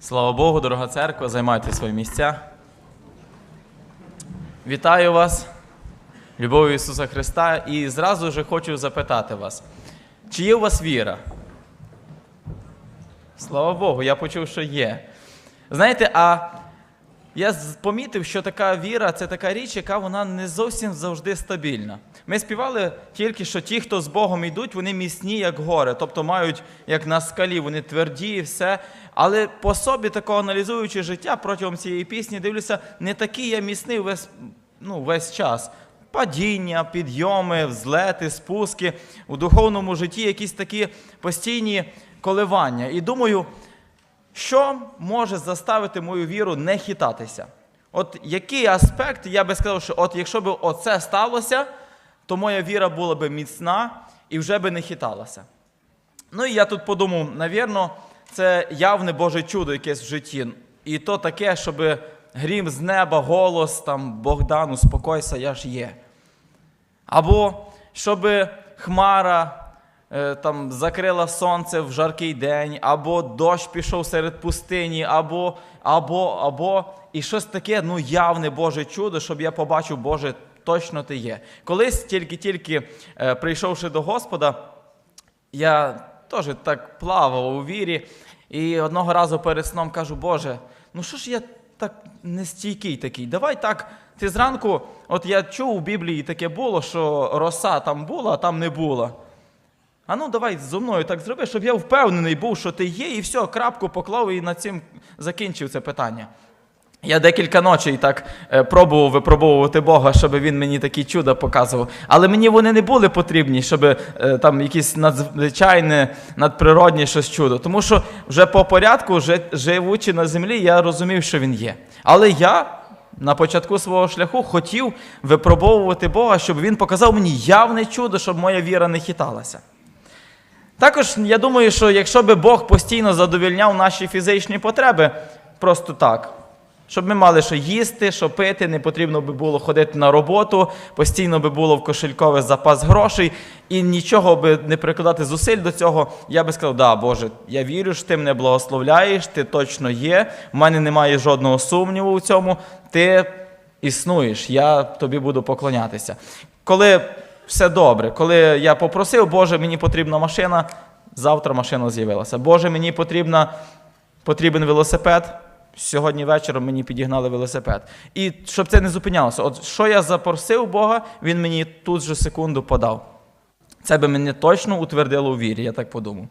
Слава Богу, дорога церква, займайте свої місця. Вітаю вас, любов'ю Ісуса Христа, і зразу же хочу запитати вас, чи є у вас віра? Слава Богу, я почув, що є. Знаєте, а я помітив, що така віра це така річ, яка вона не зовсім завжди стабільна. Ми співали тільки, що ті, хто з Богом йдуть, вони міцні, як гори, тобто мають як на скалі, вони тверді і все. Але по собі, такого аналізуючи життя протягом цієї пісні, дивлюся, не такий я міцний весь, ну, весь час. Падіння, підйоми, взлети, спуски у духовному житті, якісь такі постійні коливання. І думаю, що може заставити мою віру не хитатися? От який аспект, я би сказав, що от якщо б оце сталося, то моя віра була б міцна і вже би не хиталася. Ну і я тут подумав, навірно, це явне Боже чудо якесь в житті. І то таке, щоб грім з неба, голос там Богдан, успокойся, я ж є. Або щоб хмара там закрила сонце в жаркий день, або дощ пішов серед пустині, або, або, або, і щось таке, ну, явне Боже чудо, щоб я побачив, Боже, точно ти є. Колись тільки-тільки е, прийшовши до Господа, я теж так плавав у вірі, і одного разу перед сном кажу, Боже, ну що ж я так нестійкий такий? Давай так. Ти зранку, от я чув у Біблії таке було, що роса там була, а там не була. А ну давай зо мною так зроби, щоб я впевнений був, що ти є, і все, крапку поклав і на цим закінчив це питання. Я декілька ночей так е, пробував випробовувати Бога, щоб він мені такі чуда показував. Але мені вони не були потрібні, щоб е, там якісь надзвичайне, надприродні щось чудо. Тому що вже по порядку, вже живучи на землі, я розумів, що він є. Але я на початку свого шляху хотів випробовувати Бога, щоб він показав мені явне чудо, щоб моя віра не хиталася. Також я думаю, що якщо би Бог постійно задовільняв наші фізичні потреби, просто так. Щоб ми мали що їсти, що пити, не потрібно би було ходити на роботу, постійно би було в кошельковий запас грошей, і нічого би не прикладати зусиль до цього, я би сказав, да, Боже, я вірю, що ти мене благословляєш, ти точно є, в мене немає жодного сумніву у цьому, ти існуєш, я тобі буду поклонятися. Коли все добре, коли я попросив, Боже, мені потрібна машина, завтра машина з'явилася. Боже, мені потрібна, потрібен велосипед. Сьогодні вечором мені підігнали велосипед. І щоб це не зупинялося, от що я запросив Бога, він мені тут же секунду подав. Це би мене точно утвердило у вірі, я так подумав.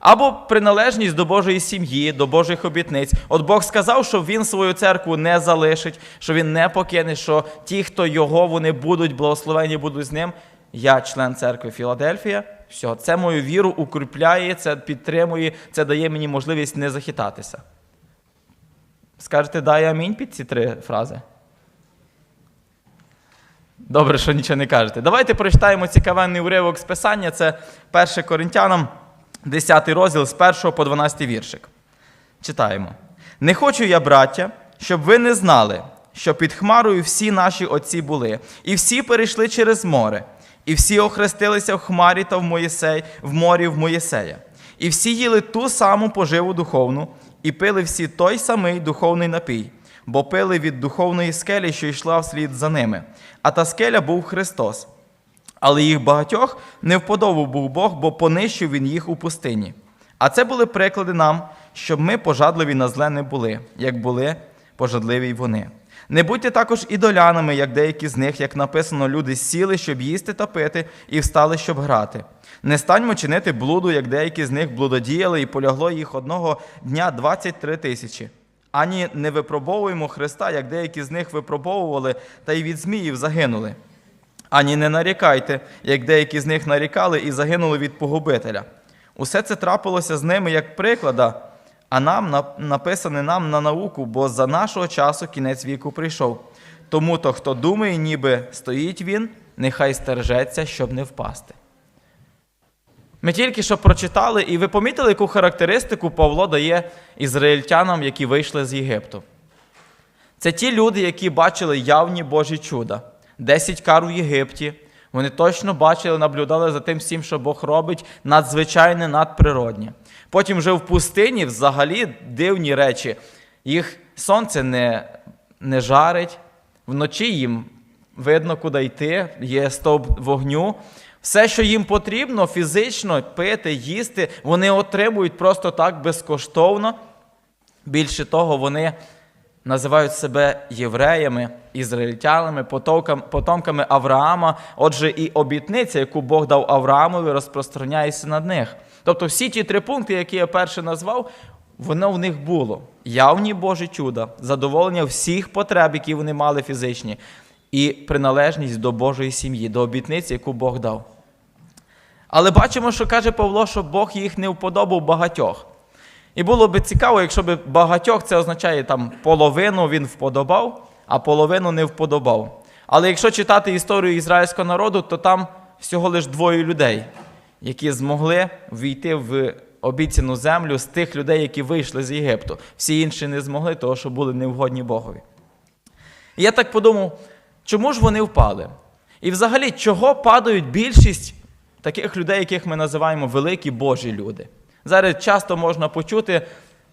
Або приналежність до Божої сім'ї, до Божих обітниць. От Бог сказав, що Він свою церкву не залишить, що Він не покине, що ті, хто його, вони будуть благословені, будуть з ним. Я член церкви Філадельфія. Все, це мою віру укріпляє, це підтримує, це дає мені можливість не захитатися. Скажете, дай амінь під ці три фрази. Добре, що нічого не кажете. Давайте прочитаємо цікавенний уривок з Писання. Це 1 Коринтянам, 10 розділ з 1 по 12 віршик. Читаємо. Не хочу я, браття, щоб ви не знали, що під Хмарою всі наші отці були, і всі перейшли через море, і всі охрестилися в Хмарі та в, Моїсей, в морі в Моїсея. І всі їли ту саму поживу духовну, і пили всі той самий духовний напій, бо пили від духовної скелі, що йшла вслід за ними. А та скеля був Христос. Але їх багатьох не вподобав був Бог, бо понищив він їх у пустині. А це були приклади нам, щоб ми пожадливі на зле не були, як були пожадливі вони. Не будьте також ідолянами, як деякі з них, як написано, люди сіли, щоб їсти та пити, і встали, щоб грати. Не станьмо чинити блуду, як деякі з них блудодіяли, і полягло їх одного дня 23 тисячі. Ані не випробовуємо Христа, як деякі з них випробовували, та й від зміїв загинули. Ані не нарікайте, як деякі з них нарікали і загинули від погубителя. Усе це трапилося з ними як приклада, а нам написане нам на науку, бо за нашого часу кінець віку прийшов. Тому то, хто думає, ніби стоїть він, нехай стережеться, щоб не впасти. Ми тільки що прочитали, і ви помітили, яку характеристику Павло дає ізраїльтянам, які вийшли з Єгипту. Це ті люди, які бачили явні Божі чуда. Десять кар у Єгипті. Вони точно бачили, наблюдали за тим всім, що Бог робить, надзвичайне, надприроднє. Потім вже в пустині взагалі дивні речі. Їх сонце не, не жарить, вночі їм видно, куди йти, є стовп вогню. Все, що їм потрібно фізично пити, їсти, вони отримують просто так безкоштовно. Більше того, вони називають себе євреями, ізраїльтянами, потомками Авраама. Отже, і обітниця, яку Бог дав Авраамові, розпространяється над них. Тобто всі ті три пункти, які я перше назвав, воно в них було. Явні Божі чуда, задоволення всіх потреб, які вони мали фізичні, і приналежність до Божої сім'ї, до обітниці, яку Бог дав. Але бачимо, що каже Павло, що Бог їх не вподобав багатьох. І було би цікаво, якщо б багатьох це означає там половину він вподобав, а половину не вподобав. Але якщо читати історію ізраїльського народу, то там всього лиш двоє людей, які змогли війти в обіцяну землю з тих людей, які вийшли з Єгипту. Всі інші не змогли, тому що були невгодні Богові. І я так подумав, чому ж вони впали? І взагалі, чого падають більшість таких людей, яких ми називаємо великі Божі люди? Зараз часто можна почути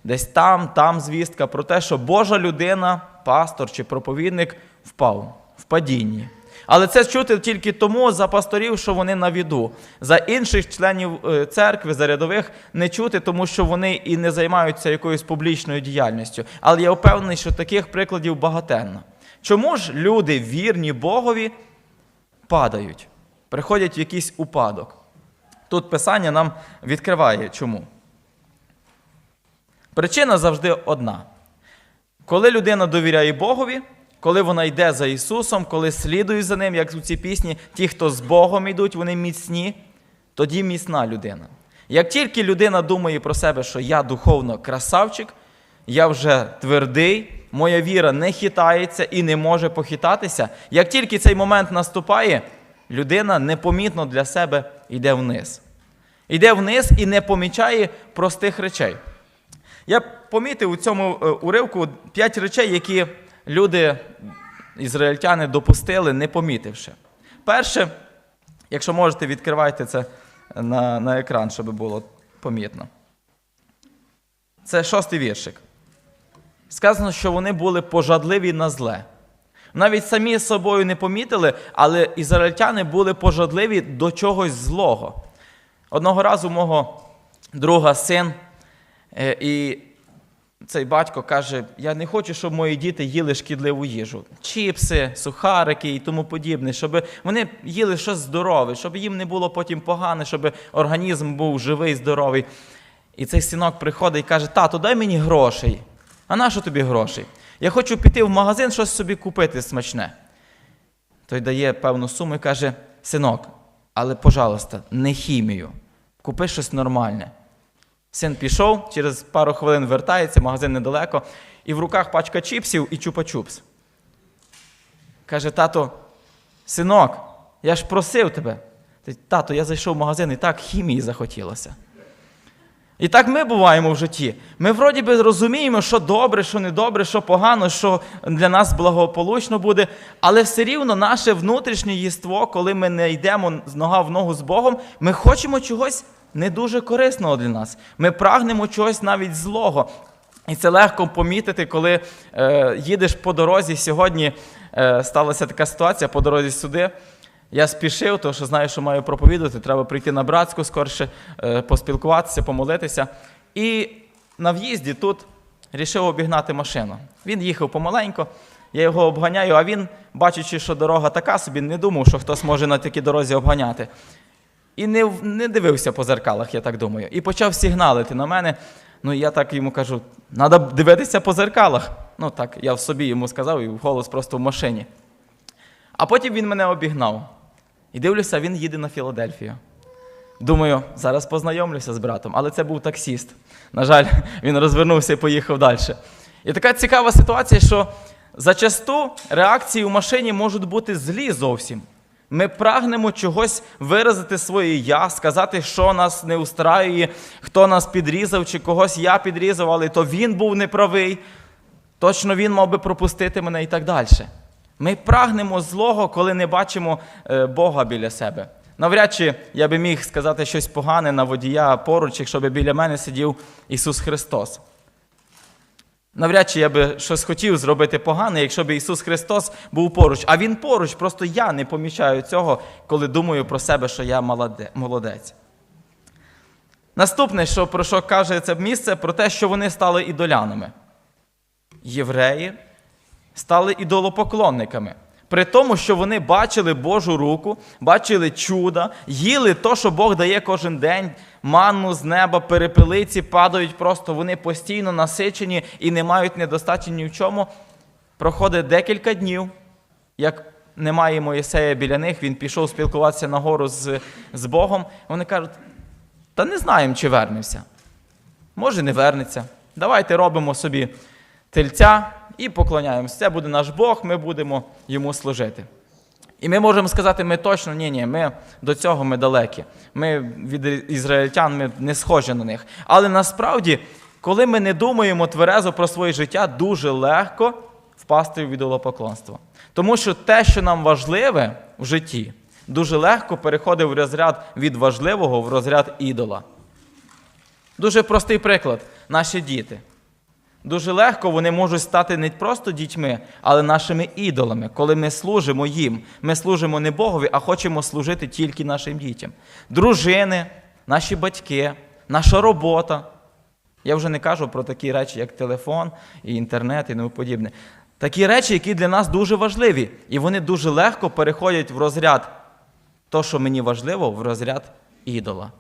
десь там, там звістка про те, що Божа людина, пастор чи проповідник впав в падінні. Але це чути тільки тому за пасторів, що вони на віду. За інших членів е, церкви, за рядових, не чути, тому що вони і не займаються якоюсь публічною діяльністю. Але я впевнений, що таких прикладів багатенно. Чому ж люди, вірні Богові, падають, приходять в якийсь упадок? Тут Писання нам відкриває чому. Причина завжди одна. Коли людина довіряє Богові, коли вона йде за Ісусом, коли слідує за Ним, як у цій пісні, ті, хто з Богом йдуть, вони міцні, тоді міцна людина. Як тільки людина думає про себе, що я духовно красавчик, я вже твердий, моя віра не хитається і не може похитатися, як тільки цей момент наступає, людина непомітно для себе йде вниз. Йде вниз і не помічає простих речей. Я помітив у цьому е, уривку п'ять речей, які люди, ізраїльтяни, допустили, не помітивши. Перше, якщо можете, відкривайте це на, на екран, щоб було помітно. Це шостий віршик. Сказано, що вони були пожадливі на зле. Навіть самі з собою не помітили, але ізраїльтяни були пожадливі до чогось злого. Одного разу мого друга син, е, і цей батько каже: Я не хочу, щоб мої діти їли шкідливу їжу. Чіпси, сухарики і тому подібне, щоб вони їли щось здорове, щоб їм не було потім погано, щоб організм був живий, здоровий. І цей синок приходить і каже: Тато, дай мені грошей. А на що тобі грошей? Я хочу піти в магазин щось собі купити смачне. Той дає певну суму і каже: Синок, але, пожалуйста, не хімію. Купи щось нормальне. Син пішов, через пару хвилин вертається, магазин недалеко, і в руках пачка чіпсів і чупа-чупс. Каже, тато, синок, я ж просив тебе. Тато, я зайшов в магазин і так хімії захотілося. І так ми буваємо в житті. Ми вроді би розуміємо, що добре, що недобре, що погано, що для нас благополучно буде, але все рівно наше внутрішнє єство, коли ми не йдемо з нога в ногу з Богом, ми хочемо чогось не дуже корисного для нас. Ми прагнемо чогось навіть злого. І це легко помітити, коли е, їдеш по дорозі. Сьогодні е, сталася така ситуація по дорозі сюди. Я спішив, тому що знаю, що маю проповідати. Треба прийти на братську скорше, е, поспілкуватися, помолитися. І на в'їзді тут рішив обігнати машину. Він їхав помаленько, я його обганяю, а він, бачачи, що дорога така собі, не думав, що хтось може на такій дорозі обганяти. І не, не дивився по зеркалах, я так думаю. І почав сигналити на мене. Ну, я так йому кажу: треба дивитися по зеркалах. Ну так, я в собі йому сказав і вголос просто в машині. А потім він мене обігнав. І дивлюся, він їде на Філадельфію. Думаю, зараз познайомлюся з братом, але це був таксіст. На жаль, він розвернувся і поїхав далі. І така цікава ситуація, що зачасту реакції у машині можуть бути злі зовсім. Ми прагнемо чогось виразити своє я, сказати, що нас не устраює, хто нас підрізав, чи когось я підрізав, але то він був неправий. Точно він мав би пропустити мене і так далі. Ми прагнемо злого, коли не бачимо е, Бога біля себе. Навряд чи я би міг сказати щось погане на водія поруч, якщо б біля мене сидів Ісус Христос. Навряд чи я би щось хотів зробити погане, якщо б Ісус Христос був поруч. А Він поруч, просто я не помічаю цього, коли думаю про себе, що я молодець. Наступне, що, про що каже це місце, про те, що вони стали ідолянами. Євреї стали ідолопоклонниками. При тому, що вони бачили Божу руку, бачили чуда, їли то, що Бог дає кожен день, манну з неба, перепелиці падають просто, вони постійно насичені і не мають недостачі ні в чому. Проходить декілька днів, як немає Моїсея біля них, він пішов спілкуватися на гору з, з Богом. Вони кажуть, та не знаємо, чи вернемося. Може, не вернеться. Давайте робимо собі тельця і поклоняємося. Це буде наш Бог, ми будемо йому служити. І ми можемо сказати, ми точно ні, ні, ми до цього ми далекі. Ми від ізраїльтян ми не схожі на них. Але насправді, коли ми не думаємо тверезо про своє життя, дуже легко впасти в ідолопоклонство. Тому що те, що нам важливе в житті, дуже легко переходить в розряд від важливого в розряд ідола. Дуже простий приклад наші діти. Дуже легко вони можуть стати не просто дітьми, але нашими ідолами, коли ми служимо їм. Ми служимо не Богові, а хочемо служити тільки нашим дітям. Дружини, наші батьки, наша робота. Я вже не кажу про такі речі, як телефон і інтернет і тому подібне. Такі речі, які для нас дуже важливі, і вони дуже легко переходять в розряд то, що мені важливо, в розряд ідола.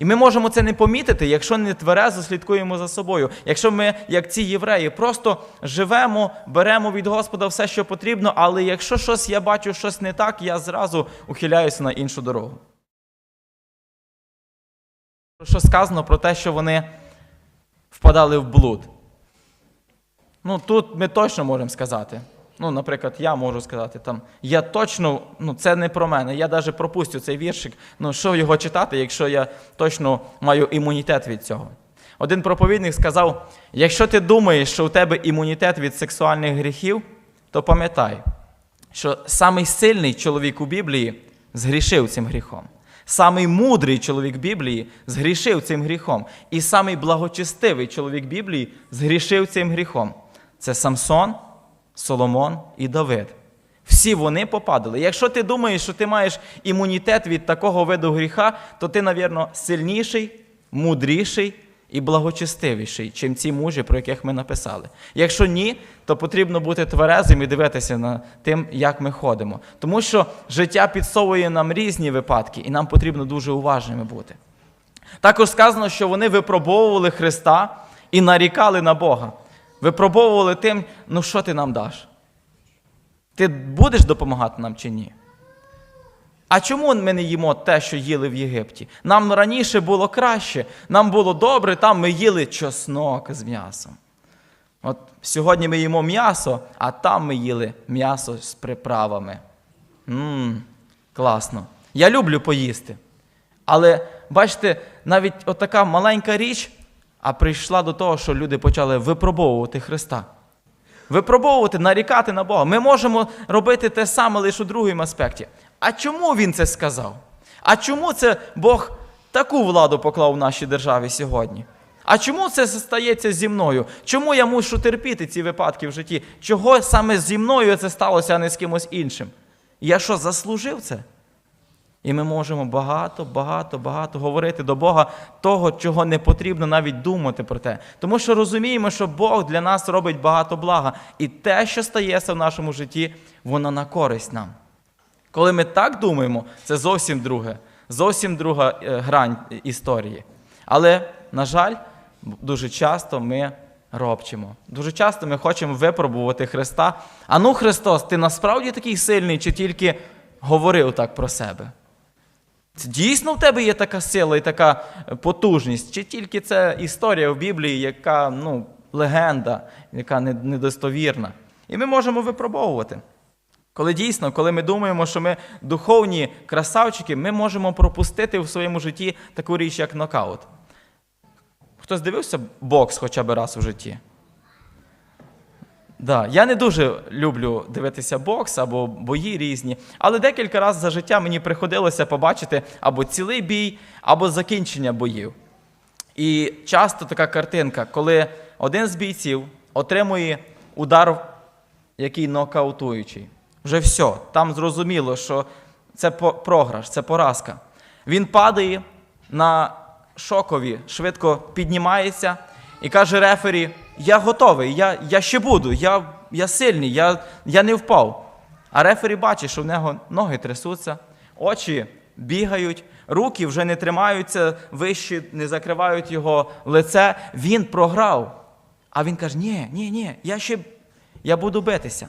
І ми можемо це не помітити, якщо не тверезо слідкуємо за собою. Якщо ми, як ці євреї, просто живемо, беремо від Господа все, що потрібно, але якщо щось я бачу, щось не так, я зразу ухиляюся на іншу дорогу. Що сказано про те, що вони впадали в блуд. Ну, тут ми точно можемо сказати. Ну, наприклад, я можу сказати, там, я точно, ну, це не про мене. Я навіть пропустю цей віршик. Ну, що його читати, якщо я точно маю імунітет від цього. Один проповідник сказав: якщо ти думаєш, що у тебе імунітет від сексуальних гріхів, то пам'ятай, що самий сильний чоловік у Біблії згрішив цим гріхом. Самий мудрий чоловік Біблії згрішив цим гріхом. І самий благочестивий чоловік Біблії згрішив цим гріхом. Це Самсон, Соломон і Давид. Всі вони попадали. Якщо ти думаєш, що ти маєш імунітет від такого виду гріха, то ти, навірно, сильніший, мудріший і благочестивіший, чим ці мужі, про яких ми написали. Якщо ні, то потрібно бути тверезим і дивитися на тим, як ми ходимо. Тому що життя підсовує нам різні випадки, і нам потрібно дуже уважними бути. Також сказано, що вони випробовували Христа і нарікали на Бога. Випробовували тим, ну що ти нам даш? Ти будеш допомагати нам чи ні? А чому ми не їмо те, що їли в Єгипті? Нам раніше було краще, нам було добре, там ми їли чеснок з м'ясом. От сьогодні ми їмо м'ясо, а там ми їли м'ясо з приправами. Мм, класно. Я люблю поїсти. Але бачите, навіть отака маленька річ, а прийшла до того, що люди почали випробовувати Христа. Випробовувати, нарікати на Бога. Ми можемо робити те саме лише у другому аспекті. А чому він це сказав? А чому це Бог таку владу поклав в нашій державі сьогодні? А чому це стається зі мною? Чому я мушу терпіти ці випадки в житті? Чого саме зі мною це сталося, а не з кимось іншим? Я що, заслужив це? І ми можемо багато, багато, багато говорити до Бога того, чого не потрібно навіть думати про те. Тому що розуміємо, що Бог для нас робить багато блага. І те, що стається в нашому житті, воно на користь нам. Коли ми так думаємо, це зовсім друге, зовсім друга е, грань історії. Але, на жаль, дуже часто ми робчимо. Дуже часто ми хочемо випробувати Христа. А ну, Христос, ти насправді такий сильний, чи тільки говорив так про себе? Дійсно в тебе є така сила і така потужність, чи тільки це історія в Біблії, яка ну, легенда, яка недостовірна. І ми можемо випробовувати. Коли дійсно, коли ми думаємо, що ми духовні красавчики, ми можемо пропустити в своєму житті таку річ, як нокаут. Хтось дивився бокс хоча б раз у житті? Да, я не дуже люблю дивитися бокс або бої різні, але декілька разів за життя мені приходилося побачити або цілий бій, або закінчення боїв. І часто така картинка, коли один з бійців отримує удар, який нокаутуючий. Вже все, там зрозуміло, що це програш, це поразка. Він падає на шокові, швидко піднімається і каже рефері: Я готовий, я, я ще буду, я, я сильний, я, я не впав. А рефері бачить, що в нього ноги трясуться, очі бігають, руки вже не тримаються вище, не закривають його лице. Він програв. А він каже: ні, ні, ні, я ще я буду битися.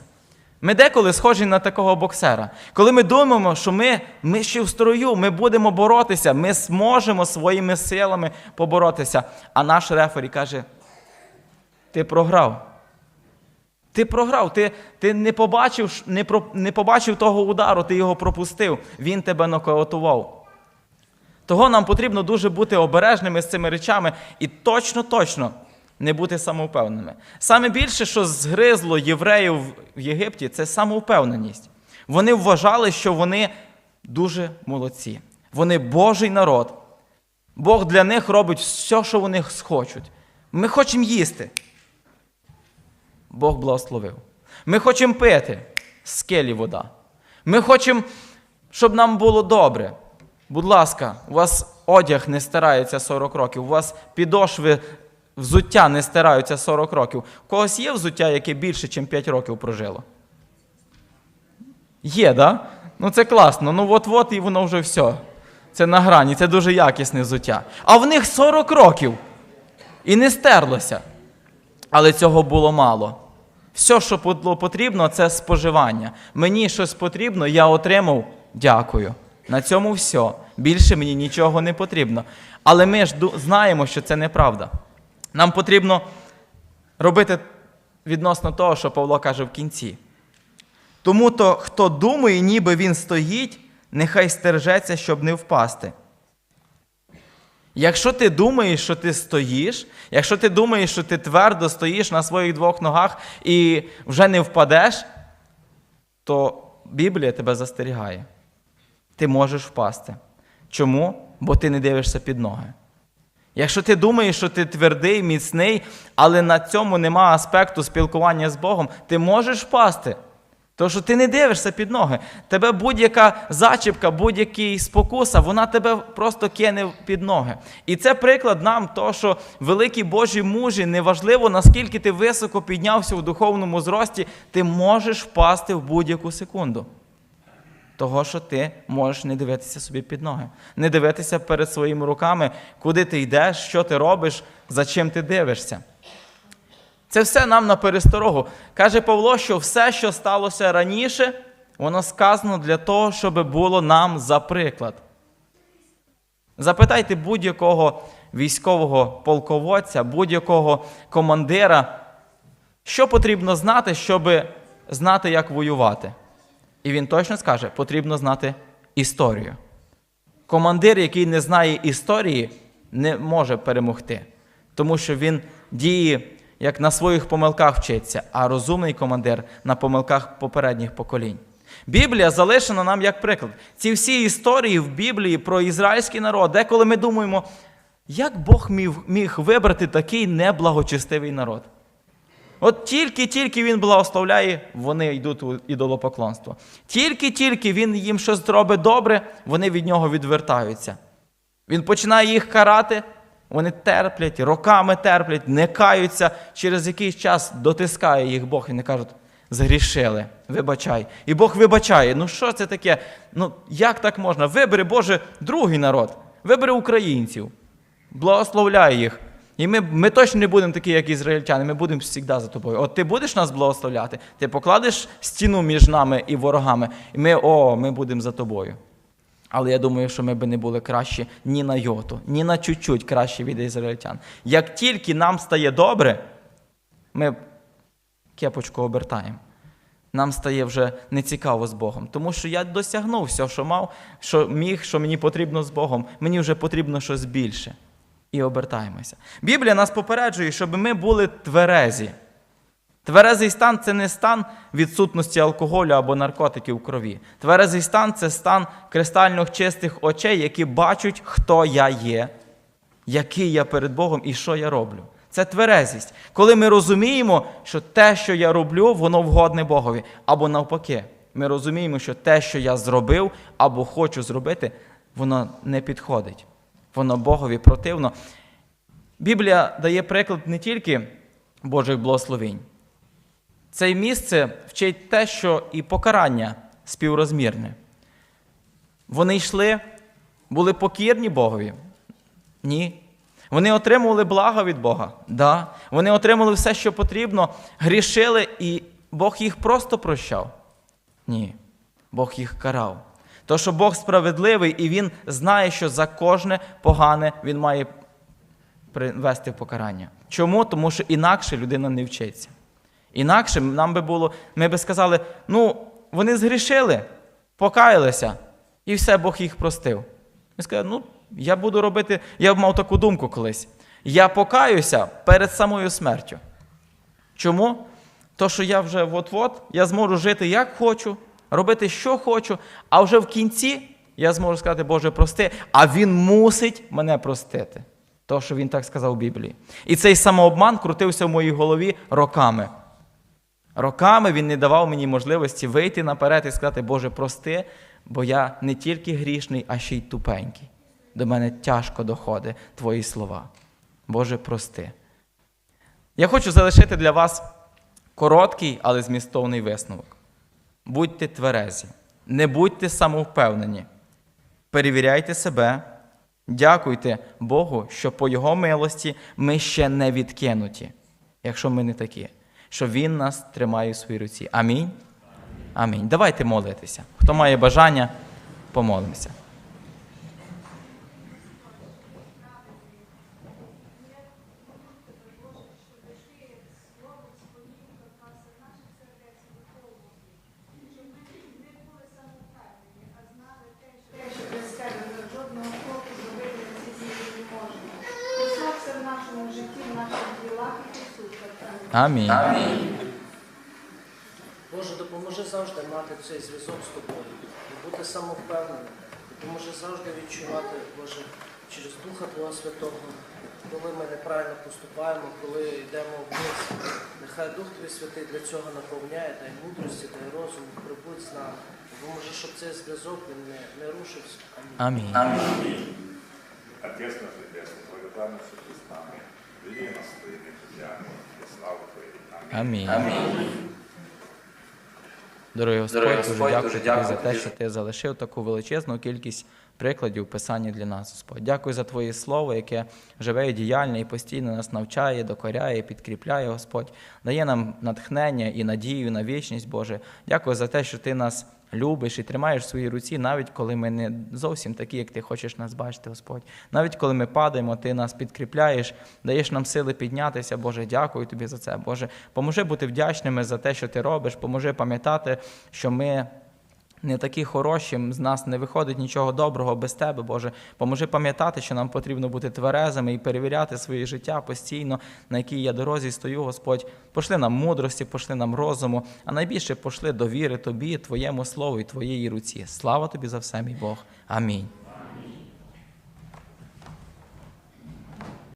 Ми деколи схожі на такого боксера. Коли ми думаємо, що ми, ми ще в строю, ми будемо боротися, ми зможемо своїми силами поборотися. А наш рефері каже: ти програв. Ти програв, ти, ти не, побачив, не, про, не побачив того удару, ти його пропустив, він тебе нокаутував. Того нам потрібно дуже бути обережними з цими речами і точно-точно не бути самовпевненими. Саме більше, що згризло євреїв в Єгипті, це самовпевненість. Вони вважали, що вони дуже молодці. Вони Божий народ. Бог для них робить все, що вони схочуть. Ми хочемо їсти. Бог благословив. Ми хочемо пити скелі вода. Ми хочемо, щоб нам було добре. Будь ласка, у вас одяг не стирається 40 років, у вас підошви взуття не стираються 40 років. У когось є взуття, яке більше, ніж 5 років прожило? Є, да? Ну це класно. Ну от-от і воно вже все. Це на грані, це дуже якісне взуття. А в них 40 років. І не стерлося. Але цього було мало. Все, що було потрібно, це споживання. Мені щось потрібно, я отримав, дякую. На цьому все. Більше мені нічого не потрібно. Але ми ж знаємо, що це неправда. Нам потрібно робити відносно того, що Павло каже в кінці. Тому то, хто думає, ніби він стоїть, нехай стержеться, щоб не впасти. Якщо ти думаєш, що ти стоїш, якщо ти думаєш, що ти твердо стоїш на своїх двох ногах і вже не впадеш, то Біблія тебе застерігає. Ти можеш впасти. Чому? Бо ти не дивишся під ноги. Якщо ти думаєш, що ти твердий, міцний, але на цьому нема аспекту спілкування з Богом, ти можеш впасти. Тому що ти не дивишся під ноги. Тебе будь-яка зачіпка, будь-який спокуса, вона тебе просто кине під ноги. І це приклад нам, того, що великі Божі мужі, неважливо, наскільки ти високо піднявся в духовному зрості, ти можеш впасти в будь-яку секунду. Того, що ти можеш не дивитися собі під ноги, не дивитися перед своїми руками, куди ти йдеш, що ти робиш, за чим ти дивишся. Це все нам на пересторогу. Каже Павло, що все, що сталося раніше, воно сказано для того, щоб було нам за приклад. Запитайте будь-якого військового полководця, будь-якого командира, що потрібно знати, щоб знати, як воювати. І він точно скаже, потрібно знати історію. Командир, який не знає історії, не може перемогти, тому що він діє як на своїх помилках вчиться, а розумний командир на помилках попередніх поколінь. Біблія залишена нам як приклад. Ці всі історії в Біблії про ізраїльський народ, деколи ми думаємо, як Бог міг, вибрати такий неблагочестивий народ. От тільки-тільки він благословляє, вони йдуть у ідолопоклонство. Тільки-тільки він їм щось зробить добре, вони від нього відвертаються. Він починає їх карати, вони терплять, роками терплять, не каються, через якийсь час дотискає їх Бог і не кажуть, згрішили, вибачай. І Бог вибачає. Ну що це таке? Ну як так можна? Вибери, Боже, другий народ, вибери українців, благословляй їх. І ми, ми точно не будемо такі, як ізраїльтяни, ми будемо завжди за тобою. От ти будеш нас благословляти, ти покладеш стіну між нами і ворогами, і ми, о, ми будемо за тобою. Але я думаю, що ми би не були кращі ні на йоту, ні на чуть-чуть кращі від ізраїльтян. Як тільки нам стає добре, ми кепочку обертаємо. Нам стає вже нецікаво з Богом. Тому що я досягнув все, що мав, що міг, що мені потрібно з Богом. Мені вже потрібно щось більше. І обертаємося. Біблія нас попереджує, щоб ми були тверезі. Тверезий стан це не стан відсутності алкоголю або наркотиків в крові. Тверезий стан це стан кристально чистих очей, які бачать, хто я є, який я перед Богом і що я роблю. Це тверезість. Коли ми розуміємо, що те, що я роблю, воно вгодне Богові. Або навпаки, ми розуміємо, що те, що я зробив або хочу зробити, воно не підходить. Воно Богові противно. Біблія дає приклад не тільки Божих благословень. Це місце вчить те, що і покарання співрозмірне. Вони йшли, були покірні Богові? Ні. Вони отримували благо від Бога? Да. Вони отримали все, що потрібно, грішили, і Бог їх просто прощав? Ні. Бог їх карав. То, що Бог справедливий, і Він знає, що за кожне погане Він має привести покарання. Чому? Тому що інакше людина не вчиться. Інакше нам би було, ми би сказали, ну, вони згрішили, покаялися, і все, Бог їх простив. Ми сказали, ну, я буду робити, я мав таку думку колись. Я покаюся перед самою смертю. Чому? То, що я вже от-от, я зможу жити як хочу, робити, що хочу, а вже в кінці я зможу сказати, Боже, прости, а Він мусить мене простити. То, що він так сказав у Біблії. І цей самообман крутився в моїй голові роками. Роками він не давав мені можливості вийти наперед і сказати, Боже, прости, бо я не тільки грішний, а ще й тупенький. До мене тяжко доходить Твої слова. Боже, прости. Я хочу залишити для вас короткий, але змістовний висновок. Будьте тверезі, не будьте самовпевнені. Перевіряйте себе, дякуйте Богу, що по Його милості ми ще не відкинуті, якщо ми не такі, що Він нас тримає у своїй руці. Амінь. Амінь. Давайте молитися. Хто має бажання, помолимося. Те, що без тебе без жодного кроку зробити на цій землі не можна. Прослався в нашому житті, в наших ділах і Ісуса. Амінь. Боже, допоможи завжди мати цей зв'язок з тобою, і бути самовпевненим. Допоможи завжди відчувати, Боже, через Духа Твого Святого, коли ми неправильно поступаємо, коли йдемо вниз. Нехай Дух Твій Святий для цього наповняє, дай мудрості, дай розуму, прибудь з нами. Допоможи, щоб цей зв'язок він не, не рушився. Амінь. Амінь. Отец наш Небесный, благодарны, что ты с нами. Вели нас своими путями, Амінь. Дорогий Господь, Дорогий дуже дякую дуже тобі за те, що ти залишив таку величезну кількість прикладів писання для нас, Господь. Дякую за Твоє слово, яке живе і діяльне, і постійно нас навчає, докоряє, підкріпляє, Господь, дає нам натхнення і надію на вічність, Боже. Дякую за те, що ти нас любиш і тримаєш в своїй руці, навіть коли ми не зовсім такі, як ти хочеш нас бачити, Господь. Навіть коли ми падаємо, ти нас підкріпляєш, даєш нам сили піднятися. Боже, дякую тобі за це. Боже, поможи бути вдячними за те, що ти робиш, поможи пам'ятати, що ми. Не такі хороші, з нас не виходить нічого доброго без тебе, Боже. Поможи пам'ятати, що нам потрібно бути тверезими і перевіряти своє життя постійно, на якій я дорозі стою, Господь. Пошли нам мудрості, пошли нам розуму, а найбільше пошли довіри Тобі, Твоєму Слову і Твоєї руці. Слава тобі за все, мій Бог. Амінь.